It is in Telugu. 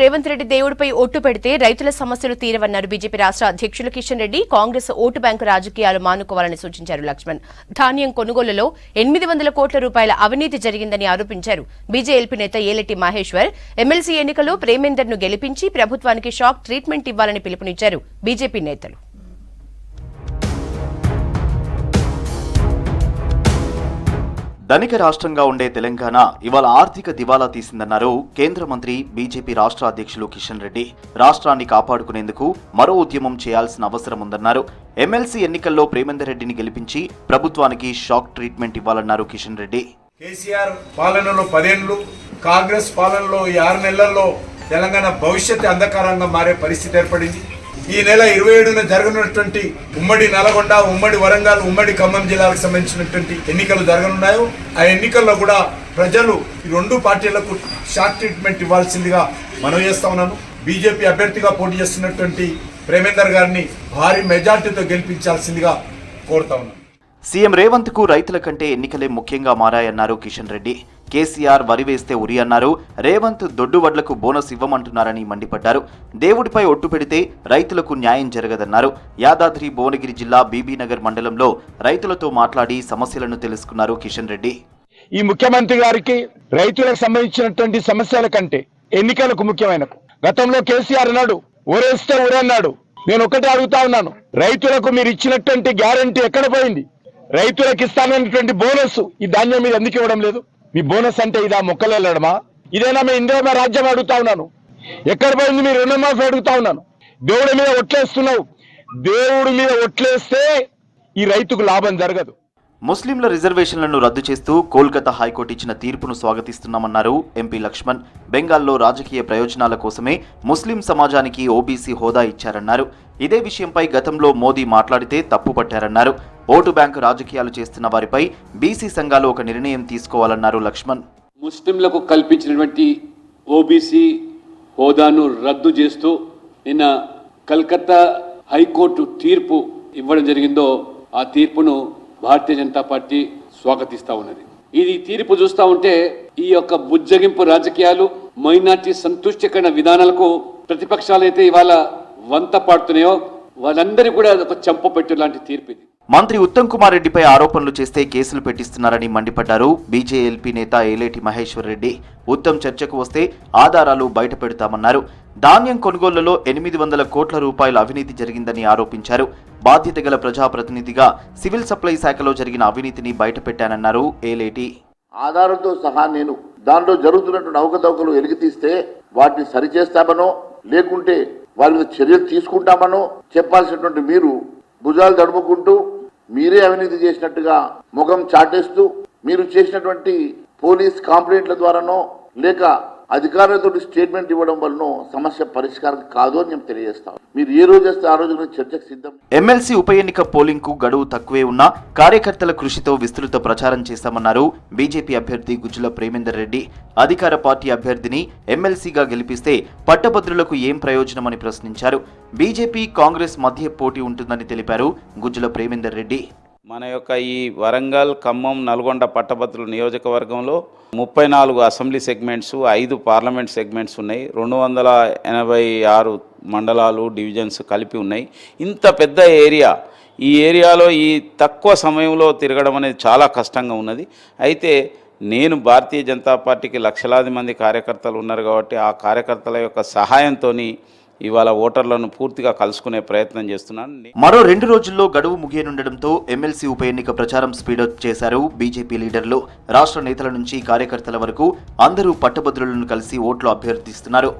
రేవంత్ రెడ్డి దేవుడిపై ఒట్టు పెడితే రైతుల సమస్యలు తీరవన్నారు బీజేపీ రాష్ట్ర అధ్యక్షులు కిషన్ రెడ్డి. కాంగ్రెస్ ఓటు బ్యాంకు రాజకీయాలు మానుకోవాలని సూచించారు లక్ష్మణ్. ధాన్యం కొనుగోలులో ఎనిమిది వందల కోట్ల రూపాయల అవినీతి జరిగిందని ఆరోపించారు బీజేఎల్పీ నేత ఏలెట్టి మహేశ్వర్. ఎమ్మెల్సీ ఎన్నికలో ప్రేమేందర్ను గెలిపించి ప్రభుత్వానికి షాక్ ట్రీట్మెంట్ ఇవ్వాలని పిలుపునిచ్చారు బీజేపీ నేతలు. ధనిక రాష్ట్రంగా ఉండే తెలంగాణ ఇవాళ ఆర్థిక దివాలా తీసిందన్నారు కేంద్ర మంత్రి బీజేపీ రాష్ట్ర అధ్యక్షులు కిషన్ రెడ్డి. రాష్ట్రాన్ని కాపాడుకునేందుకు మరో ఉద్యమం చేయాల్సిన అవసరం ఉందన్నారు. ఎమ్మెల్సీ ఎన్నికల్లో ప్రేమేందర్ రెడ్డిని గెలిపించి ప్రభుత్వానికి షాక్ ట్రీట్మెంట్ ఇవ్వాలన్నారు కిషన్ రెడ్డి. కేసీఆర్ పాలనలో పదేళ్ళు కాంగ్రెస్ పాలనలో ఈ ఆరు నెలల్లో తెలంగాణ భవిష్యత్తు అంధకారంగా మారే పరిస్థితి ఏర్పడింది. ఈ నెల ఇరవై ఏడున జరగనున్నటువంటి ఉమ్మడి నల్గొండ ఉమ్మడి వరంగల్ ఉమ్మడి ఖమ్మం జిల్లాలకు సంబంధించినటువంటి ఎన్నికలు జరగనున్నాయో ఆ ఎన్నికల్లో కూడా ప్రజలు ఈ రెండు పార్టీలకు షార్ట్ ట్రీట్మెంట్ ఇవ్వాల్సిందిగా మనవి చేస్తా ఉన్నాను. బీజేపీ అభ్యర్థిగా పోటీ చేస్తున్నటువంటి ప్రేమేందర్ గారిని భారీ మెజార్టీతో గెలిపించాల్సిందిగా కోరుతా ఉన్నాను. సీఎం రేవంత్కు రైతుల కంటే ఎన్నికలే ముఖ్యంగా మారాయన్నారు కిషన్ రెడ్డి. కేసీఆర్ వరి వేస్తే ఉరి అన్నారు. రేవంత్ దొడ్డు వడ్లకు బోనస్ ఇవ్వమంటున్నారని మండిపడ్డారు. దేవుడిపై ఒట్టు పెడితే రైతులకు న్యాయం జరగదన్నారు. యాదాద్రి భువనగిరి జిల్లా బీబీనగర్ మండలంలో రైతులతో మాట్లాడి సమస్యలను తెలుసుకున్నారు కిషన్ రెడ్డి. ఈ ముఖ్యమంత్రి గారికి రైతులకు సంబంధించినటువంటి సమస్యల కంటే ఎన్నికలకు ముఖ్యమైన గతంలో కేసీఆర్ అన్నాడు ఊరేస్తే ఊరన్నాడు నేను ఒకటే అడుగుతా ఉన్నాను రైతులకు మీరు ఇచ్చినటువంటి గ్యారంటీ ఎక్కడ పోయింది? రైతులకు ఇస్తానన్నటువంటి బోనస్ ఈ ధాన్యం మీద ఎందుకు ఇవ్వడం లేదు? మీ బోనస్ అంటే ఇదా మొక్కలు వెళ్ళడమా? ఇదేనా మీ ఇందిరా రాజ్యం అడుగుతా ఉన్నాను. ఎక్కడ పోయింది మీ రుణమాఫీ అడుగుతా ఉన్నాను. దేవుడి మీద ఒట్లేస్తున్నావు. దేవుడి మీద ఒట్లేస్తే ఈ రైతుకు లాభం జరగదు. ముస్లింల రిజర్వేషన్లను రద్దు చేస్తూ కోల్కతా హైకోర్టు ఇచ్చిన తీర్పును స్వాగతిస్తున్నామన్నారు ఎంపీ లక్ష్మణ్. బెంగాల్లో రాజకీయ ప్రయోజనాల కోసమే ముస్లిం సమాజానికి ఓబీసీ హోదా ఇచ్చారన్నారు. ఇదే విషయంపై గతంలో మోదీ మాట్లాడితే తప్పుపట్టారన్నారు. ఓటు బ్యాంకు రాజకీయాలు చేస్తున్న వారిపై బీసీ సంఘాలు ఒక నిర్ణయం తీసుకోవాలన్నారు లక్ష్మణ్. ముస్లింలకు కల్పించినటువంటి ఓబీసీ హోదాను రద్దు చేస్తూ నిన్న కల్కత్తా హైకోర్టు తీర్పు ఇవ్వడం జరిగిందో ఆ తీర్పును భారతీయ జనతా పార్టీ స్వాగతిస్తా ఉన్నది. ఇది తీర్పు చూస్తా ఉంటే ఈ యొక్క బుజ్జగింపు రాజకీయాలు మైనార్టీ సంతుష్టికరణ విధానాలకు ప్రతిపక్షాలైతే ఇవాళ వంత పాడుతున్నాయో వాళ్ళందరికీ కూడా ఒక చెంపపెట్టు లాంటి తీర్పు ఇది. మంత్రి ఉత్తమ్ కుమార్ రెడ్డిపై ఆరోపణలు చేస్తే కేసులు పెట్టిస్తున్నారని మండిపడ్డారు. బీజేఎల్పీ నేత ఏలేటి మహేశ్వర్ రెడ్డి ఉత్తమ్ చర్చకు వస్తే ఆధారాలు బయట పెడతామన్నారు. ధాన్యం కొనుగోళ్ళలో ఎనిమిది వందల కోట్ల రూపాయల అవినీతి జరిగిందని ఆరోపించారు. బాధ్యత గల ప్రజాప్రతినిధిగా సివిల్ సప్లై శాఖలో జరిగిన అవినీతిని బయటపెట్టానన్నారు ఏలేటి. ఆధారంతో సహా నేను దానిలో జరుగుతున్నటువంటి అవకతవకలు వెలికి వాటిని సరిచేస్తామనో లేకుంటే వాళ్ళ చర్యలు తీసుకుంటామనో చెప్పాల్సినటువంటి మీరు భుజాలు తడుముకుంటూ మీరే అవినీతి చేసినట్టుగా ముఖం చాటేస్తూ మీరు చేసినటువంటి పోలీస్ కంప్లైంట్ల ద్వారానో లేక అధికారులతో స్టేట్మెంట్ ఇవ్వడం వలన సమస్య పరిష్కారం కాదు అని తెలియజేస్తాను మీరు ఏ రోజు చేస్తే ఆ రోజు చర్చకు సిద్ధం. ఎమ్మెల్సీ ఉప ఎన్నిక పోలింగ్కు గడువు తక్కువే ఉన్నా కార్యకర్తల కృషితో విస్తృత ప్రచారం చేస్తామన్నారు బీజేపీ అభ్యర్థి గుజ్జుల ప్రేమేందర్ రెడ్డి. అధికార పార్టీ అభ్యర్థిని ఎమ్మెల్సీగా గెలిపిస్తే పట్టభద్రులకు ఏం ప్రయోజనమని ప్రశ్నించారు. బీజేపీ కాంగ్రెస్ మధ్య పోటీ ఉంటుందని తెలిపారు గుజ్జుల ప్రేమేందర్ రెడ్డి. మన యొక్క ఈ వరంగల్ ఖమ్మం నల్గొండ పట్టభద్రుల నియోజకవర్గంలో ముప్పై నాలుగు అసెంబ్లీ సెగ్మెంట్స్ ఐదు పార్లమెంట్ సెగ్మెంట్స్ ఉన్నాయి. రెండు వందల ఎనభై ఆరు మండలాలు డివిజన్స్ కలిపి ఉన్నాయి. ఇంత పెద్ద ఏరియా ఈ ఏరియాలో ఈ తక్కువ సమయంలో తిరగడం అనేది చాలా కష్టంగా ఉన్నది. అయితే నేను భారతీయ జనతా పార్టీకి లక్షలాది మంది కార్యకర్తలు ఉన్నారు కాబట్టి ఆ కార్యకర్తల యొక్క సహాయంతో ఇవాళ ఓటర్లను పూర్తిగా కలుసుకునే ప్రయత్నం చేస్తున్నాను. మరో రెండు రోజుల్లో గడువు ముగియనుండడంతో ఎమ్మెల్సీ ఉప ఎన్నిక ప్రచారం స్పీడప్ చేశారు బీజేపీ లీడర్లు. రాష్ట్ర నేతల నుంచి కార్యకర్తల వరకు అందరూ పట్టభద్రులను కలిసి ఓట్లు అభ్యర్థిస్తున్నారు.